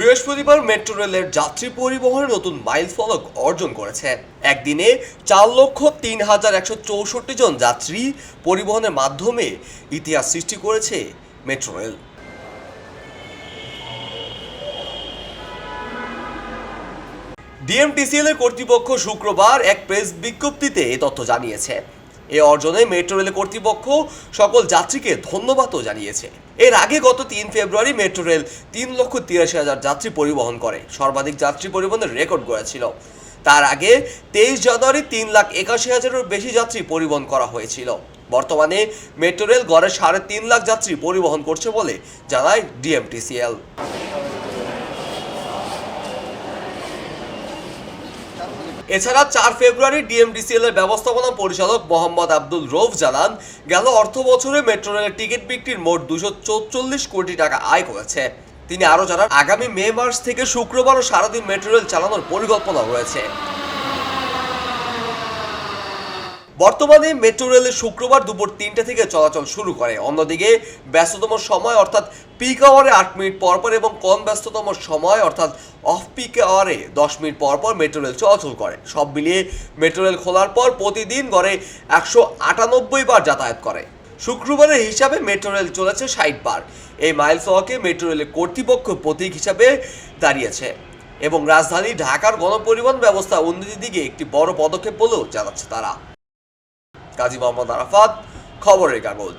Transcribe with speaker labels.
Speaker 1: বৃহস্পতিবার মেট্রো রেলের যাত্রী পরিবহনে নতুন মাইল ফলক অর্জন করেছে। একদিনে চার লক্ষ তিন হাজার একশো চৌষট্টি জন যাত্রী পরিবহনের মাধ্যমে ইতিহাস সৃষ্টি করেছে মেট্রো রেল। ডিএমটিসিএল এর কর্তৃপক্ষ শুক্রবার এক প্রেস বিজ্ঞপ্তিতে এ তথ্য জানিয়েছে। এ অর্জনে মেট্রো রেল কর্তৃপক্ষ সকল যাত্রীকে ধন্যবাদও জানিয়েছে। এর আগে গত তিন ফেব্রুয়ারি মেট্রো রেল তিন লক্ষ তিরাশি হাজার যাত্রী পরিবহন করে। সর্বাধিক যাত্রী পরিবহনের রেকর্ড গড়েছিল। তার আগে তেইশ জানুয়ারি তিন লাখ একাশি হাজারেরও বেশি যাত্রী পরিবহন করা হয়েছিল। বর্তমানে মেট্রো রেল গড়ে সাড়ে তিন লাখ যাত্রী পরিবহন করছে বলে জানায় ডিএমটিসিএল। এছাড়া চার ফেব্রুয়ারি ডিএমডিসিএল এর ব্যবস্থাপনা পরিচালক মোহাম্মদ আব্দুল রৌফ জানান, গেল অর্থ বছরে মেট্রো রেলের টিকিট বিক্রির মোট দুশো কোটি টাকা আয় করেছে। তিনি আরও জানান, আগামী মে মাস থেকে শুক্রবার ও সারাদিন মেট্রো রেল চালানোর পরিকল্পনা রয়েছে। বর্তমানে মেট্রো রেলে শুক্রবার দুপুর তিনটে থেকে চলাচল শুরু করে। অন্যদিকে ব্যস্ততম সময় অর্থাৎ পিক আওয়ারে আট মিনিট পর পর এবং কম ব্যস্ততম সময় অর্থাৎ অফ পিক আওয়ারে দশ মিনিট পর পর মেট্রো রেল চলাচল করে। সব মিলিয়ে মেট্রো রেল খোলার পর প্রতিদিন গড়ে একশো আটানব্বই বার যাতায়াত করে। শুক্রবারের হিসাবে মেট্রো রেল চলেছে ষাট বার। এই মাইল সহকে মেট্রো রেলের কর্তৃপক্ষ প্রতীক হিসাবে দাঁড়িয়েছে এবং রাজধানী ঢাকার গণপরিবহন ব্যবস্থা উন্নতির দিকে একটি বড় পদক্ষেপ বলেও জানাচ্ছে তারা। কাজী মোহাম্মদ আরাফাত খবরের কাগজ।